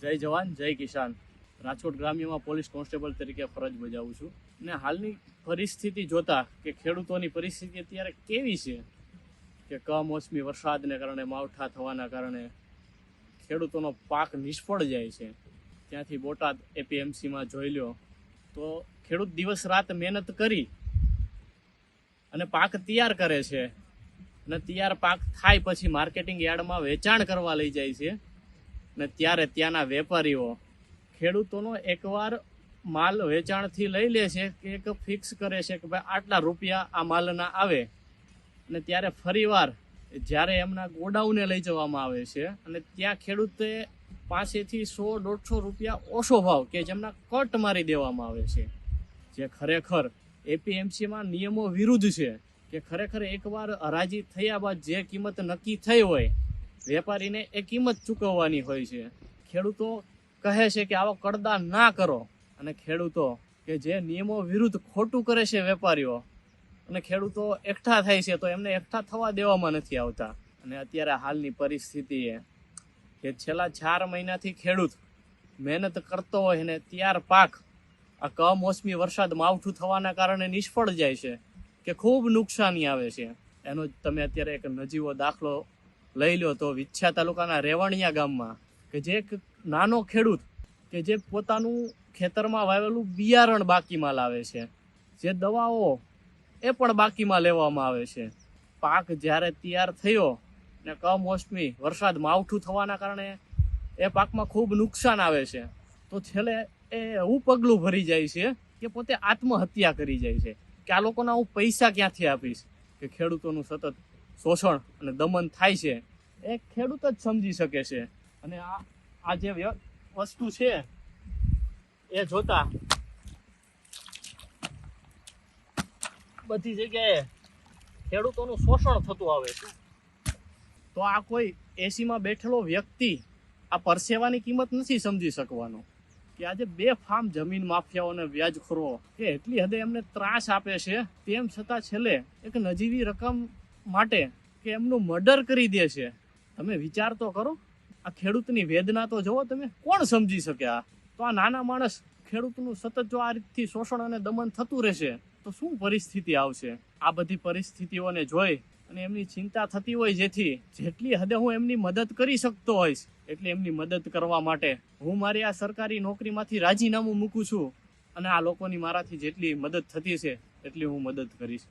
જય જવાન, જય કિસાન. રાજકોટ ગ્રામ્યમાં પોલીસ કોન્સ્ટેબલ તરીકે ફરજ બજાવું છું. ને હાલની પરિસ્થિતિ જોતા કે ખેડૂતોની પરિસ્થિતિ અત્યારે કેવી છે? કે કમોસમી વરસાદને કારણે, માવઠા થવાના કારણે ખેડૂતોનો પાક નિષ્ફળ જાય છે. ત્યાંથી બોટાદ એપીએમસીમાં જોઈ લ્યો. તો ખેડૂત દિવસ રાત મહેનત કરી અને પાક તૈયાર કરે છે. અને તૈયાર પાક થાય પછી માર્કેટિંગ યાર્ડમાં વેચાણ કરવા લઈ જાય છે. ને ત્યારે ત્યાંના વેપારીઓ ખેડૂતોનો એકવાર માલ વેચાણથી લઈ લે છે કે એક ફિક્સ કરે છે કે ભાઈ આટલા રૂપિયા આ માલના આવે. અને ત્યારે ફરીવાર જ્યારે એમના ગોડાઉને લઈ જવામાં આવે છે અને ત્યાં ખેડૂતે પાસેથી સો, દોઢસો રૂપિયા ઓછો ભાવ કે જેમના કટ મારી દેવામાં આવે છે. જે ખરેખર એપીએમસીમાં નિયમો વિરુદ્ધ છે કે ખરેખર એકવાર હરાજી થયા બાદ જે કિંમત નક્કી થઈ હોય વેપારીને એ કિંમત ચૂકવવાની હોય છે. ખેડૂતો કહે છે કે આવો કડદા ના કરો. અને ખેડૂતો કે જે નિયમો વિરુદ્ધ ખોટું કરે છે વેપારીઓ, અને ખેડૂતો એકઠા થાય છે તો એમને એકઠા થવા દેવામાં નથી આવતા. અને અત્યારે હાલની પરિસ્થિતિ એ કે છેલ્લા ચાર મહિનાથી ખેડૂત મહેનત કરતો હોય ને ત્યાર પાક આ કમોસમી વરસાદ માવઠું થવાના કારણે નિષ્ફળ જાય છે કે ખૂબ નુકસાની આવે છે. એનો તમે અત્યારે એક નજીવો દાખલો લઈ લો તો વિચ્છા તાલુકાના રેવણિયા ગામમાં કે જે એક નાનો ખેડૂત કે જે પોતાનું ખેતરમાં વાવેલું બિયારણ બાકીમાં લાવે છે. જે દવાઓ એ પણ બાકીમાં લેવામાં આવે છે. પાક જ્યારે તૈયાર થયો ને કમોસમી વરસાદ માવઠું થવાના કારણે એ પાકમાં ખૂબ નુકસાન આવે છે. તો છેલ્લે એ એવું પગલું ભરી જાય છે કે પોતે આત્મહત્યા કરી જાય છે. કે આ લોકોના હું પૈસા ક્યાંથી આપીશ? કે ખેડૂતોનું સતત શોષણ અને દમન થાય છે, એ ખેડૂત જ સમજી શકે છે. અને આ આ જે વસ્તુ છે, એ જોતા બધી જગ્યાએ ખેડૂતોનું શોષણ થતું આવે છે. તો આ કોઈ એસીમાં બેઠેલો વ્યક્તિ આ પરસેવાની કિંમત નથી સમજી શકવાનો. કે આજે બે ફાર્મ જમીન માફિયાઓને વ્યાજખોરો કે એટલી હદે એમને ત્રાસ આપે છે, તેમ છતાં છેલ્લે એક નજીવી રકમ માટે કે એમનું મર્ડર કરી દે છે. તમે વિચાર તો કરો, આ ખેડૂતની વેદના તો જુઓ તમે, કોણ સમજી શકે આ? તો આ નાના માણસ ખેડૂતનું સતત જો આ રીતથી શોષણ અને દમન થતું રહેશે, તો શું પરિસ્થિતિ આવશે? આ બધી પરિસ્થિતિઓને જોઈ અને એમની ચિંતા થતી હોય જેથી, જેટલી હદે હું એમની મદદ કરી શકતો હોઈશ, એટલી એમની મદદ કરવા માટે હું મારી આ સરકારી નોકરીમાંથી રાજીનામું મૂકું છું અને આ લોકોની મારાથી જેટલી મદદ થતી છે, એટલી હું મદદ કરીશ.